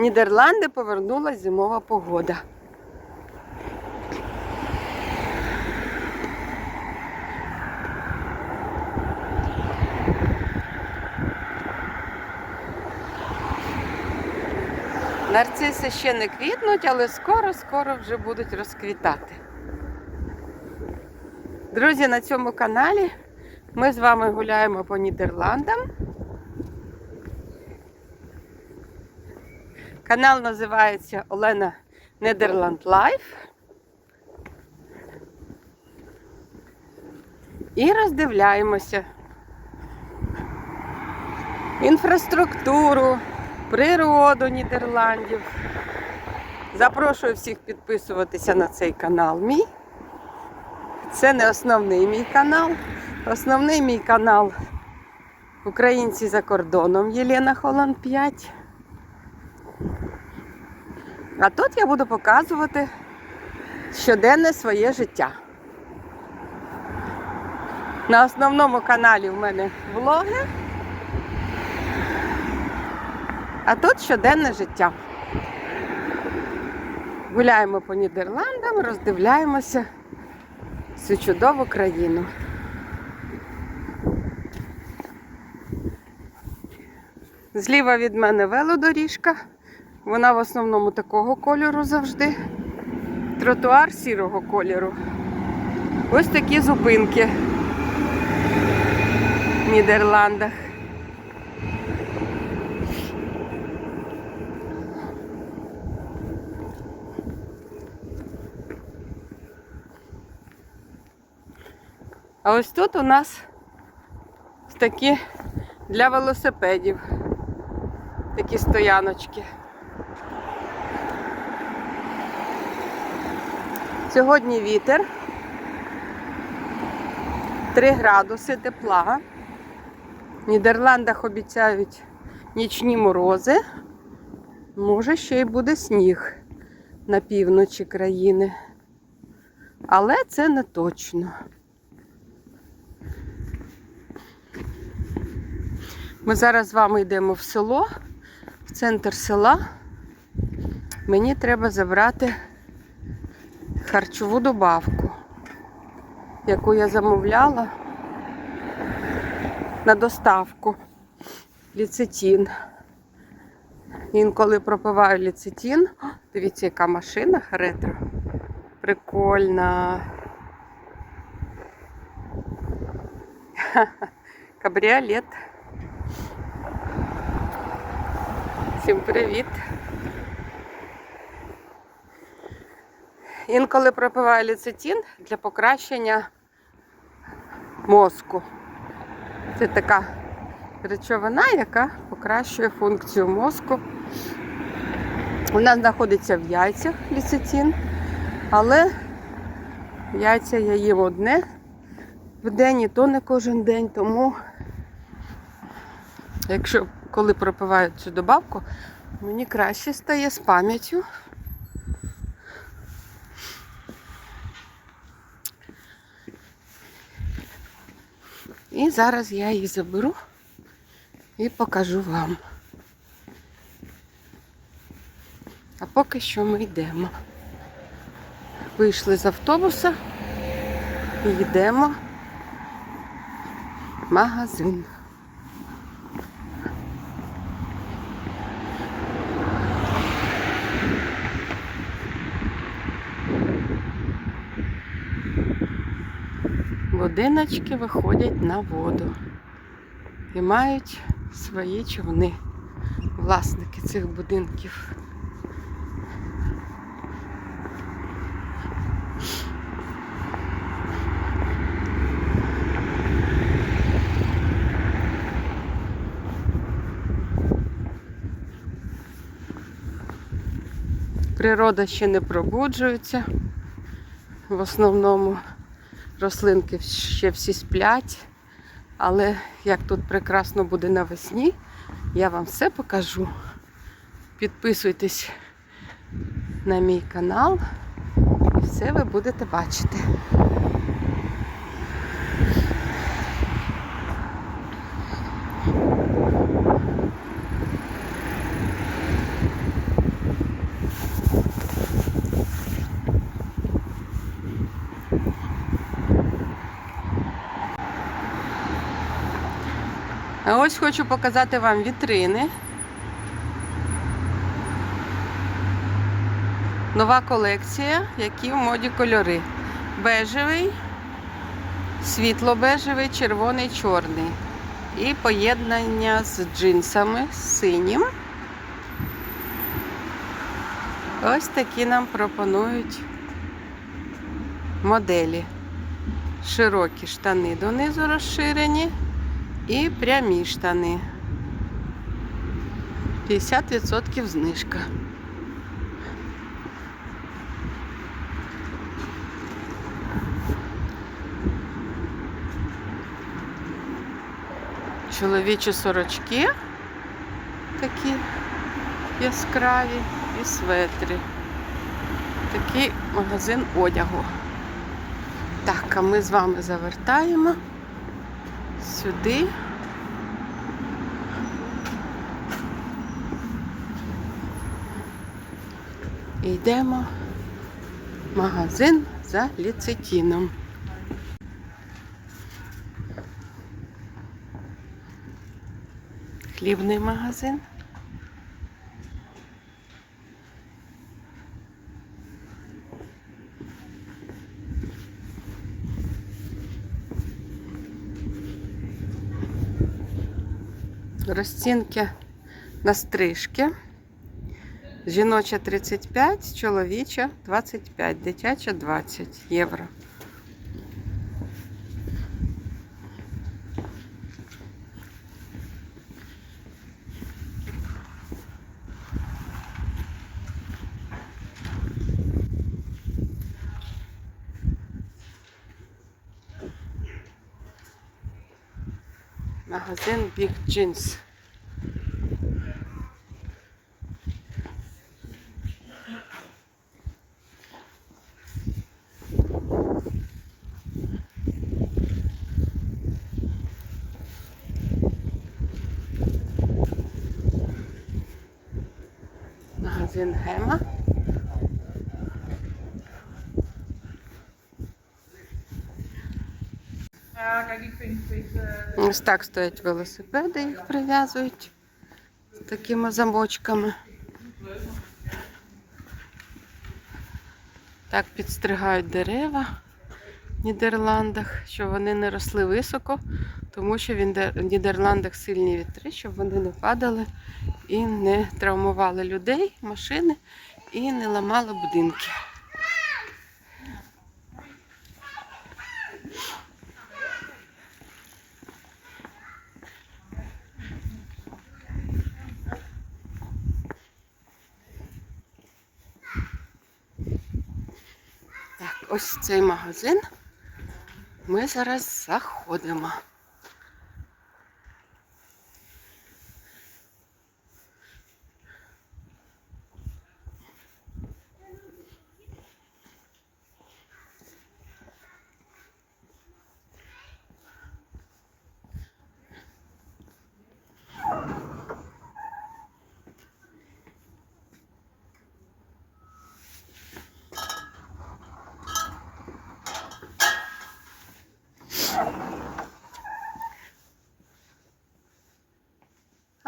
Нідерланди повернулась зимова погода. Нарциси ще не квітнуть, але скоро-скоро вже будуть розквітати. Друзі, на цьому каналі ми з вами гуляємо по Нідерландам. Канал називається Олена Нідерланд Лайф. І роздивляємося інфраструктуру, природу Нідерландів. Запрошую всіх підписуватися на цей канал мій. Це не основний мій канал. Основний мій канал Українці за кордоном Єлена Холланд 5. А тут я буду показувати щоденне своє життя. На основному каналі в мене влоги. А тут щоденне життя. Гуляємо по Нідерландам, роздивляємося цю чудову країну. Зліва від мене велодоріжка. Вона в основному такого кольору завжди. Тротуар сірого кольору. Ось такі зупинки в Нідерландах. А ось тут у нас такі для велосипедів. Такі стояночки. Сьогодні вітер. 3 градуси тепла. В Нідерландах обіцяють нічні морози. Може, ще й буде сніг на півночі країни. Але це не точно. Ми зараз з вами йдемо в село, в центр села. Мені треба забрати харчову добавку, яку я замовляла на доставку. Ліцетін. Інколи пропиваю ліцетін. Дивіться, яка машина ретро. Прикольна. Кабріолет. Всім привіт. Інколи пропиваю ліцетін для покращення мозку. Це така речовина, яка покращує функцію мозку. Вона знаходиться в яйцях ліцетин, але яйця я їм одне в день і то не кожен день, тому якщо коли пропиваю цю добавку, мені краще стає з пам'яттю. І зараз я її заберу і покажу вам. А поки що ми йдемо. Вийшли з автобуса і йдемо в магазин. Будиночки виходять на воду і мають свої човни, власники цих будинків. Природа ще не пробуджується. В основному рослинки ще всі сплять. Але як тут прекрасно буде навесні, я вам все покажу. Підписуйтесь на мій канал і все ви будете бачити. Ось хочу показати вам вітрини. Нова колекція, які в моді кольори. Бежевий, світло-бежевий, червоний, чорний. І поєднання з джинсами з синім. Ось такі нам пропонують моделі. Широкі штани донизу розширені і прямі штани. 50% знижка. Чоловічі сорочки такі яскраві і светри. Такий магазин одягу. Так, а ми з вами завертаємо сюди. І йдемо в магазин за ліцетіном. Хлібний магазин. Розцінки на стрижки. Жіноча 35, чоловіча 25, дитяча 20 євро. Магазин Big Jeans. Магазин Гема. Ja, kijk, ik vind, vind eh, Ось так стоять велосипеди, їх прив'язують з такими замочками. Так підстригають дерева в Нідерландах, щоб вони не росли високо, тому що в Нідерландах сильні вітри, щоб вони не падали і не травмували людей, машини і не ламали будинки. Ось цей магазин ми зараз заходимо.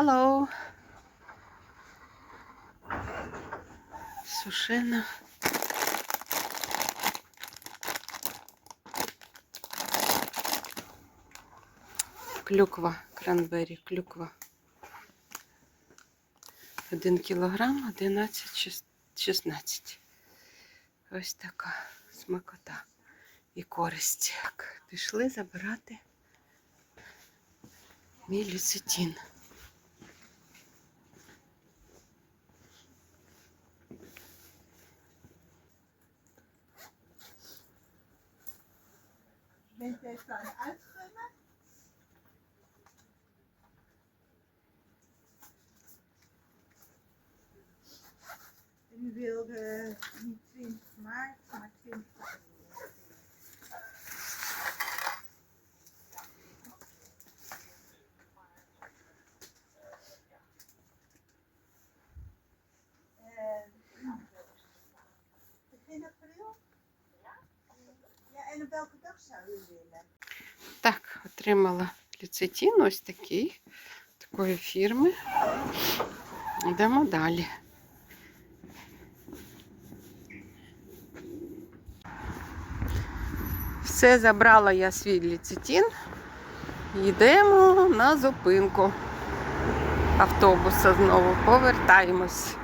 Алло. Сушена. Клюква, кранбері, клюква. Один кілограм, 11, шіс- 16. Ось така смакота і користь. Пішли забирати мій ліцетин. Bent jij staan uitgummen? En u wilde niet Так, отримала ліцетін ось такий, такої фірми. Йдемо далі. Все, забрала я свій ліцетін. Йдемо на зупинку автобуса знову. Повертаємось.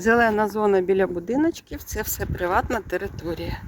Зелена зона біля будиночків це все приватна територія.